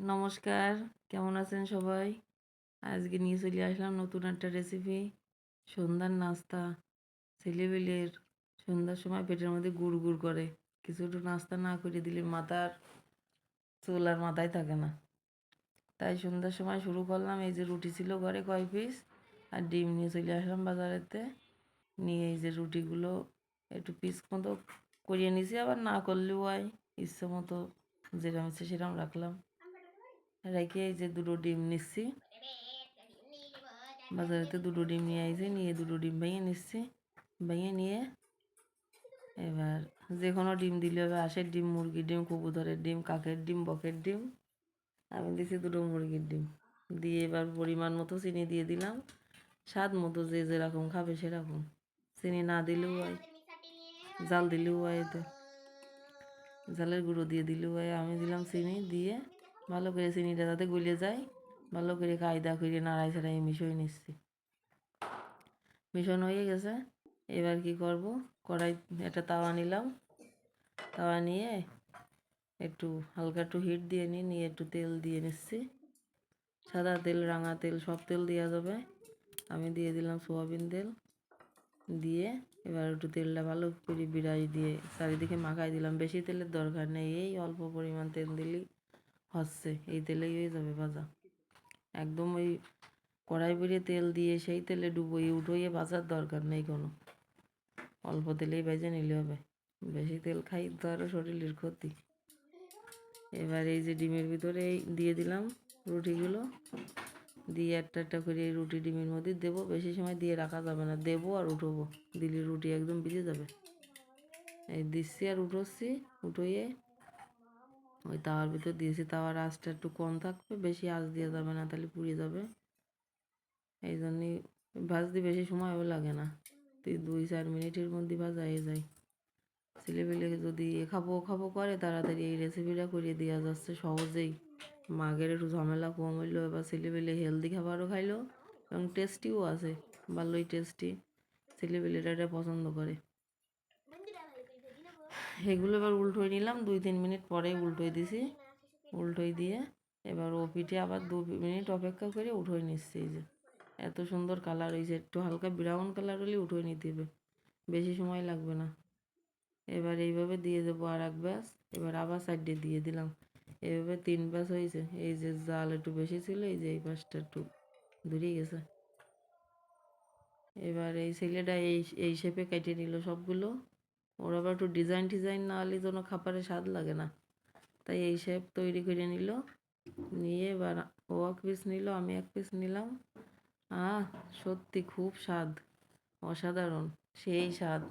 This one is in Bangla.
নমস্কার, কেমন আছেন সবাই? আজকে নিয়ে চলে আসলাম নতুন একটা রেসিপি সন্ধ্যার নাস্তা। ছেলেবেলের সন্ধ্যার সময় পেটের মধ্যে গুড় গুড় করে। কিছু একটু নাস্তা না করে দিলে মাথার চুল আর মাথায় থাকে না। তাই সন্ধ্যার সময় শুরু করলাম এই যে রুটি ছিল ঘরে কয় পিস আর ডিম নিয়ে চলে আসলাম বাজারেতে। নিয়ে এই যে রুটিগুলো একটু পিস মতো করিয়ে নিয়েছি, আবার না করলেও হয়, ইচ্ছে মতো যেরকম ইচ্ছে সেরকম রাখলাম। রেখে এই যে দুটো ডিম নিচ্ছি। বাজারেতে দুটো ডিম নিয়ে আইছি, নিয়ে দুটো ডিম ভেঙে নিচ্ছি। ভেঙে নিয়ে এবার যে কোনো ডিম দিলে হবে, হাঁসের ডিম, মুরগির ডিম, কবুতরের ডিম, কাকের ডিম, বকের ডিম, আমি দিছি দুটো মুরগির ডিম। দিয়ে এবার পরিমাণ মতো চিনি দিয়ে দিলাম। স্বাদ মতো যে যেরকম খাবে সেরকম। চিনি না দিলেও হয়, জাল দিলেও হয় এতে। জালের গুঁড়ো দিয়ে দিলেও হয়, আমি দিলাম চিনি দিয়ে ভালো করে চিনিটা যাতে গলে যায়, ভালো করে কায়দা করে নাড়াই ছাড়াই মিশিয়ে নিচ্ছি। মিশন হয়ে গেছে। এবার কি করব? কড়াই একটা তাওয়া নিলাম। তাওয়া নিয়ে একটু হালকা একটু হিট দিয়ে নিই নিয়ে একটু তেল দিয়ে নিচ্ছি। সাদা তেল, রাঙা তেল, সব তেল দেওয়া যাবে। আমি দিয়ে দিলাম সোয়াবিন তেল। দিয়ে এবার একটু তেলটা ভালো করে বিড়াই দিয়ে চারিদিকে মাখাই দিলাম। বেশি তেলের দরকার নেই। এই অল্প পরিমাণ তেল দিলেই হচ্ছে, এই তেলেই হয়ে যাবে ভাজা। একদম ওই কড়াই বেরিয়ে তেল দিয়ে সেই তেলে ডুবোই, উঠোইয়ে ভাজার দরকার নেই কোনো। অল্প তেলেই ভেজে নিলে হবে। বেশি তেল খাই তো আরও শরীরের ক্ষতি। এবার এই যে ডিমের ভিতরে দিয়ে দিলাম রুটিগুলো, দিয়ে একটা একটা করে এই রুটি ডিমের মধ্যে দেবো। বেশি সময় দিয়ে রাখা যাবে না, দেবো আর উঠোবো। দিলে রুটি একদম ভিজে যাবে। এই দিচ্ছি আর উঠোচ্ছি, উঠোইয়ে ওই তাওয়ার ভিতর দিয়েছি। তাওয়ার আঁচটা একটু কম থাকবে, বেশি আঁচ দিয়ে যাবে না, তাহলে পুড়ে যাবে। এই জন্যই ভাজতে বেশি সময়ও লাগে না। তুই দুই চার মিনিটের মধ্যে ভাজা হয়ে যায়। ছেলেপেলে যদি এ খাব, ও খাব, করে তাড়াতাড়ি এই রেসিপিটা করিয়ে দেওয়া যাচ্ছে সহজেই। মাগের একটু ঝামেলা কম হইল, এবার ছেলেপেলে হেলদি খাবারও খাইলো এবং টেস্টিও আছে, ভালোই টেস্টি ছেলেপেলেটা এটা পছন্দ করে। এগুলো এবার উল্টোই নিলাম, দুই তিন মিনিট পরেই উল্টোই দিছি। উল্টোই দিয়ে এবার ও পিঠে আবার দু মিনিট অপেক্ষা করে উঠোই নিচ্ছি এই যে। এত সুন্দর কালার হয়েছে একটু হালকা ব্রাউন কালার হলে উঠোই নিতে হবে। বেশি সময় লাগবে না। এবার এইভাবে দিয়ে দেবো আর এক ব্যাস, এবার আবার সাইডে দিয়ে দিলাম। এইভাবে তিন ব্যাস হয়েছে। এই যে জাল একটু বেশি ছিল, এই যে এই পাশটা একটু দূরে গেছে। এবার এই ছেলেটা এই এই শেপে কেটে নিল সবগুলো। ওর আবার একটু ডিজাইন টিজাইন না হলে কোনো খাবারে স্বাদ লাগে না। তাই এই শেপ তৈরি করে নিল। নিয়ে এবার ও এক পিস নিল, আমি এক পিস নিলাম। আহ, সত্যি খুব স্বাদ। অসাধারণ, সেই স্বাদ।